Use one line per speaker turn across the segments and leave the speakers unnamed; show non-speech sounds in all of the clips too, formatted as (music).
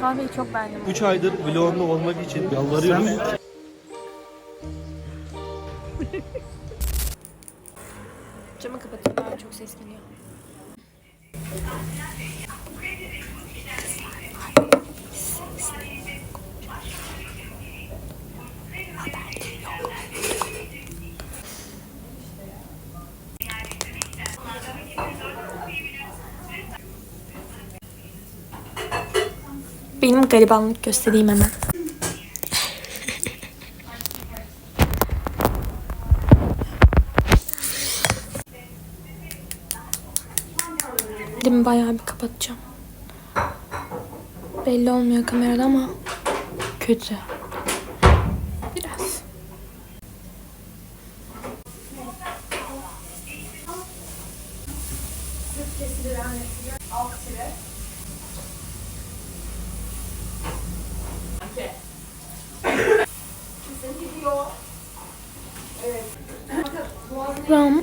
Kahveyi çok beğendim.
3 aydır vlogumda olmak için yalvarıyorum.
Benim garibanlık göstereyim hemen. Dilimi bayağı bir kapatacağım. Belli olmuyor kamerada ama kötü. Biraz. Ram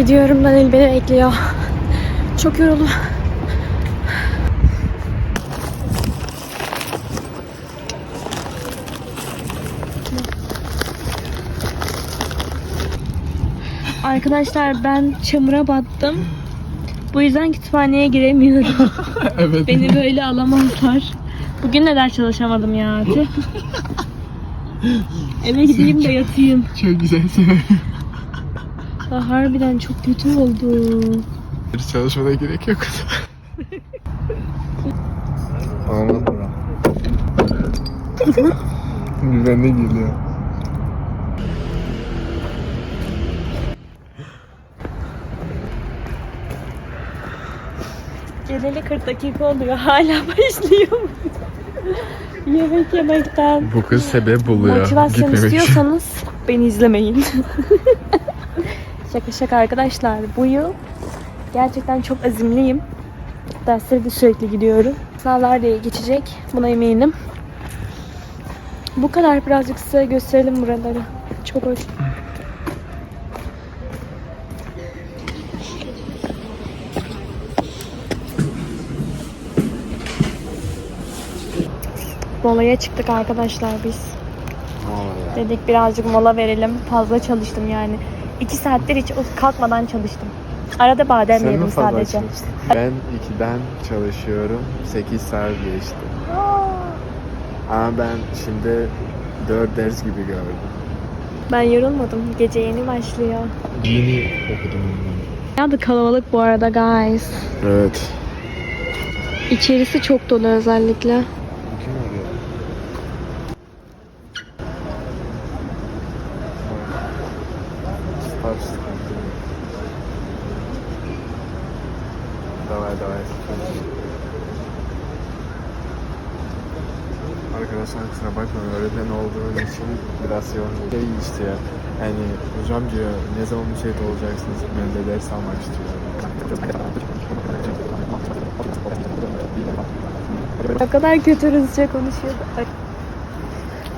Gidiyorum Daniel beni bekliyor. Çok yoruldum. Arkadaşlar ben çamura battım. Bu yüzden kütüphaneye giremiyorum. (laughs)
evet.
Beni böyle alamazlar. Bugün de ders çalışamadım ya. Tüh. (laughs) Eve gideyim de yatayım.
Çok güzel severim.
Aa, harbiden çok kötü oldu.
Çalışmana gerek yok. Aman bura. De geliyor.
Geleli 40 dakika oluyor. Hala başlıyor. Yemek yemekten.
Bu kız sebep buluyor.
Motivasyon
gitmemek
istiyorsanız beni izlemeyin. (laughs) şaka şaka arkadaşlar. Bu yıl gerçekten çok azimliyim. Derslere de sürekli gidiyorum. Sınavlar da iyi geçecek. Buna eminim. Bu kadar birazcık size gösterelim buraları. Çok hoş. Molaya çıktık arkadaşlar biz. Dedik birazcık mola verelim. Fazla çalıştım yani. İki saattir hiç kalkmadan çalıştım. Arada badem
Sen
yedim sadece.
çalıştın? Ben 2'den çalışıyorum. 8 saat geçti. Ama ben şimdi 4 ders gibi gördüm.
Ben yorulmadım. Gece yeni başlıyor.
Yeni okudum
Ya da kalabalık bu arada guys.
Evet.
İçerisi çok dolu özellikle.
Давай, давай. Arkadaşlar kusura bakmayın öğretmen olduğum için biraz yoğun. Şey işte ya. Yani hocam diyor ne zaman müsait olacaksınız ben de ders almak istiyorum.
Ne kadar kötü Rusça konuşuyordu. Ay.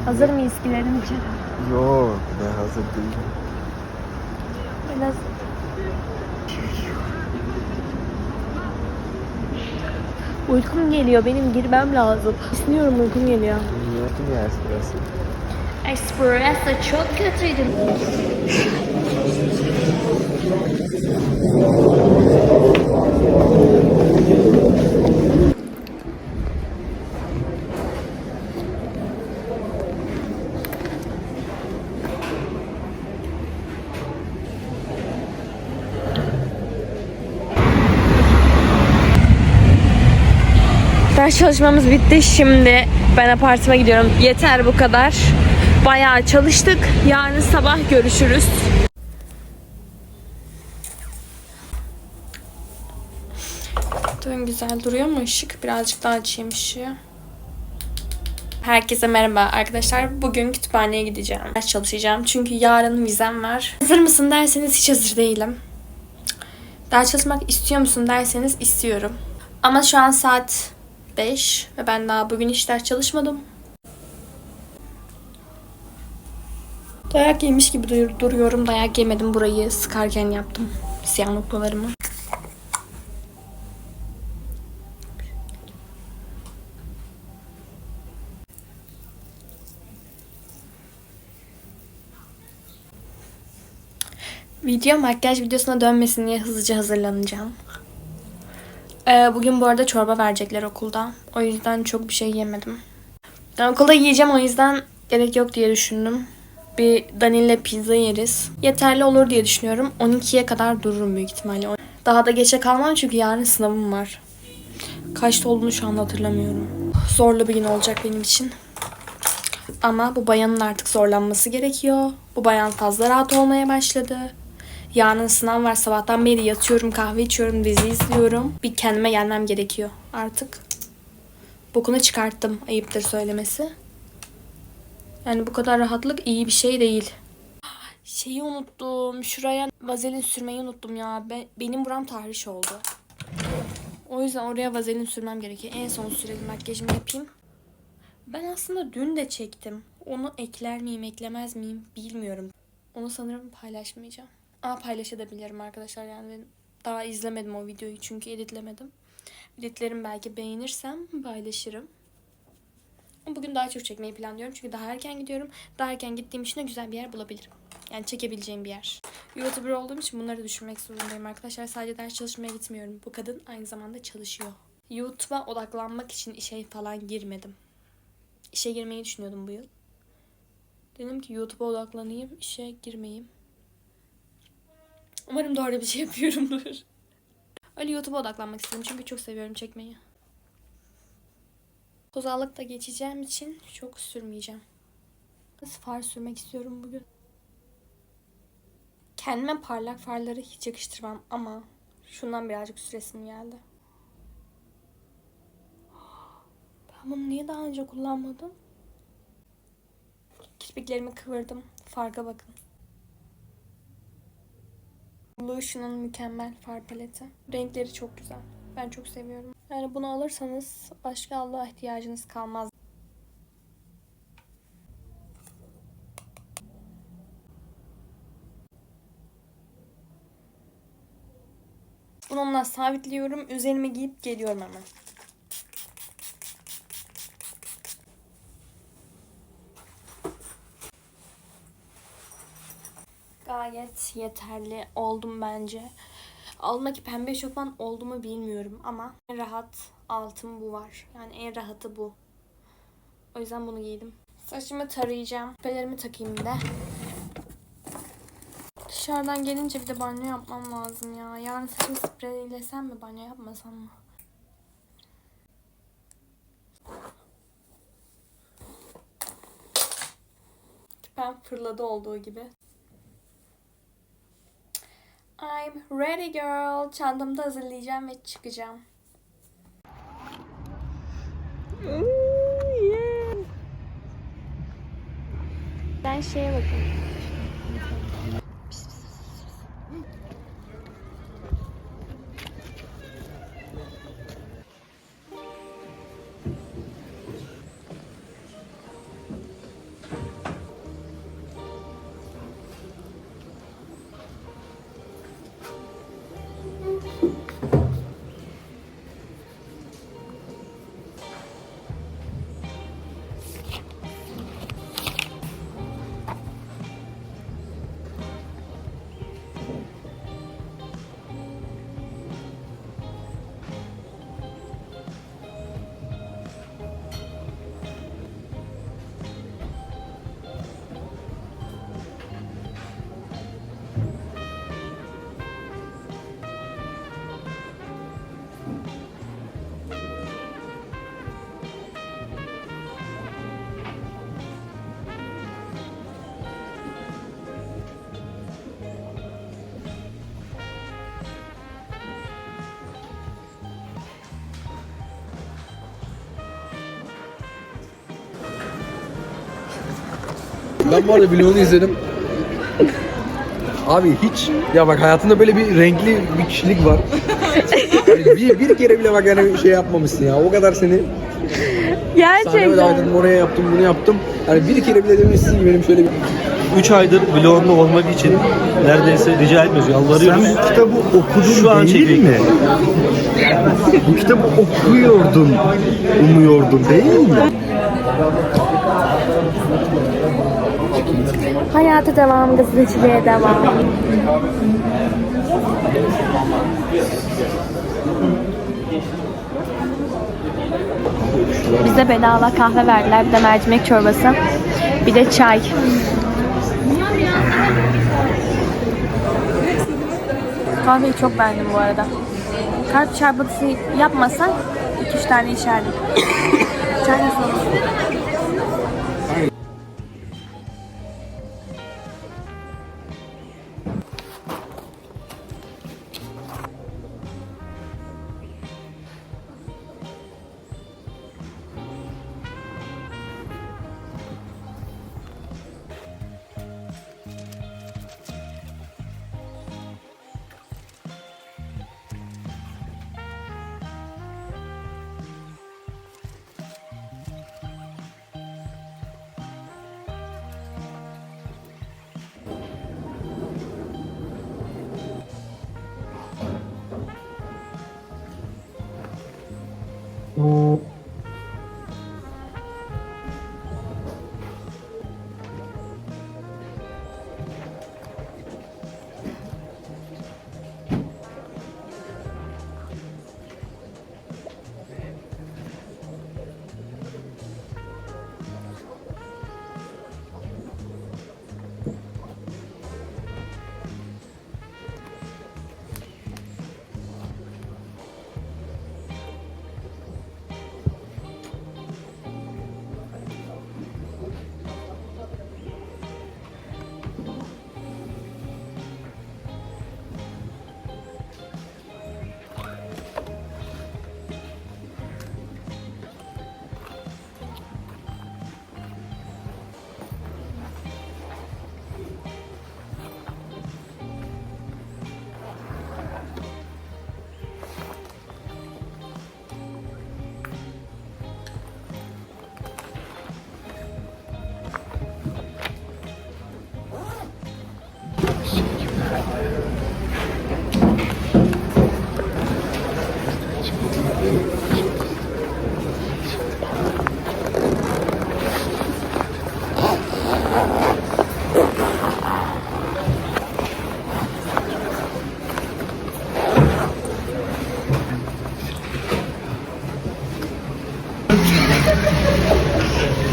Hazır mıyız girelim içeri?
Yok ben hazır değilim.
Biraz... Uykum geliyor. Benim girmem lazım. İsmiyorum uykum geliyor.
Niyetim ya espresso.
Espresso çok kötüydü. Çalışmamız bitti. Şimdi ben apartıma gidiyorum. Yeter bu kadar. Bayağı çalıştık. Yarın sabah görüşürüz. Dön güzel duruyor mu ışık? Birazcık daha açayım ışığı. Herkese merhaba arkadaşlar. Bugün kütüphaneye gideceğim. Ders çalışacağım. Çünkü yarın vizem var. Hazır mısın derseniz hiç hazır değilim. Ders çalışmak istiyor musun derseniz istiyorum. Ama şu an saat 5 ve ben daha bugün ders çalışmadım. Dayak yemiş gibi dur- duruyorum. Dayak yemedim. Burayı sıkarken yaptım. Siyah noktalarımı. Video makyaj videosuna dönmesin diye hızlıca hazırlanacağım. Ee, bugün bu arada çorba verecekler okulda. O yüzden çok bir şey yemedim. Yani okulda yiyeceğim o yüzden gerek yok diye düşündüm. Bir Danil'le pizza yeriz. Yeterli olur diye düşünüyorum. 12'ye kadar dururum büyük ihtimalle. Daha da geçe kalmam çünkü yarın sınavım var. Kaçta olduğunu şu anda hatırlamıyorum. Zorlu bir gün olacak benim için. Ama bu bayanın artık zorlanması gerekiyor. Bu bayan fazla rahat olmaya başladı. Yarın sınav var. Sabahtan beri yatıyorum, kahve içiyorum, dizi izliyorum. Bir kendime gelmem gerekiyor artık. Bokunu çıkarttım. Ayıptır söylemesi. Yani bu kadar rahatlık iyi bir şey değil. Şeyi unuttum. Şuraya vazelin sürmeyi unuttum ya. Be- benim buram tahriş oldu. O yüzden oraya vazelin sürmem gerekiyor. En son sürelim makyajımı yapayım. Ben aslında dün de çektim. Onu ekler miyim, eklemez miyim bilmiyorum. Onu sanırım paylaşmayacağım. Aa paylaşabilirim arkadaşlar yani daha izlemedim o videoyu çünkü editlemedim. Editlerim belki beğenirsem paylaşırım. Bugün daha çok çekmeyi planlıyorum çünkü daha erken gidiyorum. Daha erken gittiğim için de güzel bir yer bulabilirim. Yani çekebileceğim bir yer. YouTuber olduğum için bunları düşünmek zorundayım arkadaşlar. Sadece ders çalışmaya gitmiyorum. Bu kadın aynı zamanda çalışıyor. YouTube'a odaklanmak için işe falan girmedim. İşe girmeyi düşünüyordum bu yıl. Dedim ki YouTube'a odaklanayım, işe girmeyeyim. Umarım doğru bir şey yapıyorumdur. (laughs) Öyle YouTube'a odaklanmak istedim çünkü çok seviyorum çekmeyi. Kozallıkta geçeceğim için çok sürmeyeceğim. Far sürmek istiyorum bugün. Kendime parlak farları hiç yakıştırmam ama şundan birazcık süresim geldi. Ben bunu niye daha önce kullanmadım? Kirpiklerimi kıvırdım. Farka bakın. Lucian'ın mükemmel far paleti. Renkleri çok güzel. Ben çok seviyorum. Yani bunu alırsanız başka Allah'a ihtiyacınız kalmaz. Bununla sabitliyorum. Üzerime giyip geliyorum hemen. Gayet yeterli oldum bence. Alındaki pembe eşofman oldu mu bilmiyorum ama en rahat altım bu var. Yani en rahatı bu. O yüzden bunu giydim. Saçımı tarayacağım. Küpelerimi takayım bir de. Dışarıdan gelince bir de banyo yapmam lazım ya. Yarın saçımı spreylesem mi banyo yapmasam mı? Küpem fırladı olduğu gibi. I'm ready girl. Çantamı da hazırlayacağım ve çıkacağım. Ben şeye bakın.
Ben bu arada vlogunu izledim. Abi hiç ya bak hayatında böyle bir renkli bir kişilik var. Yani bir, bir kere bile bak yani şey yapmamışsın ya. O kadar seni sahneme davet
Gerçekten.
ettim, oraya yaptım, bunu yaptım. Yani bir kere bile demişsin ki benim şöyle bir
3 aydır vlogunda olmak için neredeyse rica etmiyoruz, yalvarıyoruz.
Sen bu kitabı okudun
Şu an
değil
çekiyor.
mi? bu kitabı okuyordun, umuyordun değil mi?
Hayata devam, gazeteciliğe devam. Bize bedava kahve verdiler. Bir de mercimek çorbası. Bir de çay. Kahveyi çok beğendim bu arada. Kalp çarpıntısı yapmasan 2-3 tane içerdim. çay (coughs) nasıl? Thank you.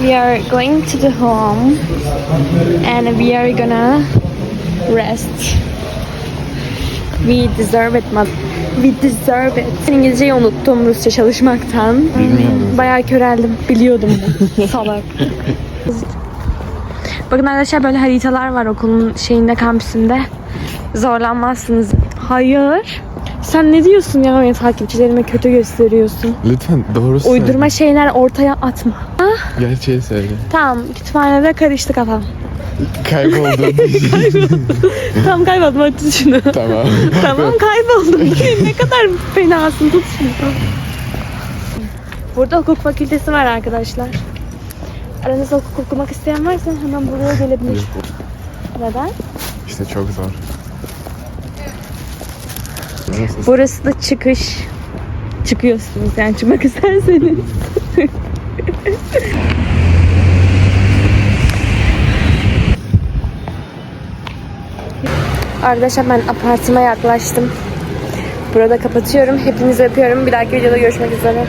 We are going to the home and we are gonna rest. We deserve it. We deserve it. İngilizceyi unuttum Rusça çalışmaktan.
Bilmiyorum.
Bayağı köreldim. Biliyordum. (laughs) Salak. Bakın arkadaşlar böyle haritalar var okulun şeyinde kampüsünde. Zorlanmazsınız. Hayır. Sen ne diyorsun ya benim takipçilerime kötü gösteriyorsun.
Lütfen doğru söyle.
Uydurma şeyler ortaya atma.
Gerçeği söyle.
Tamam kütüphanede karıştı kafam.
Kayboldun. (laughs)
Tamam kayboldum hadi tut şunu.
tamam. (laughs)
tamam kayboldum. (laughs) ne kadar fenasın tut şunu. Burada hukuk fakültesi var arkadaşlar. Aranızda hukuk okumak isteyen varsa hemen buraya gelebilir. Neden?
İşte çok zor.
Burası da çıkış. Çıkıyorsunuz yani çıkmak isterseniz. Arkadaşlar ben apartıma yaklaştım. Burada kapatıyorum. Hepinizi öpüyorum. Bir dahaki videoda görüşmek üzere.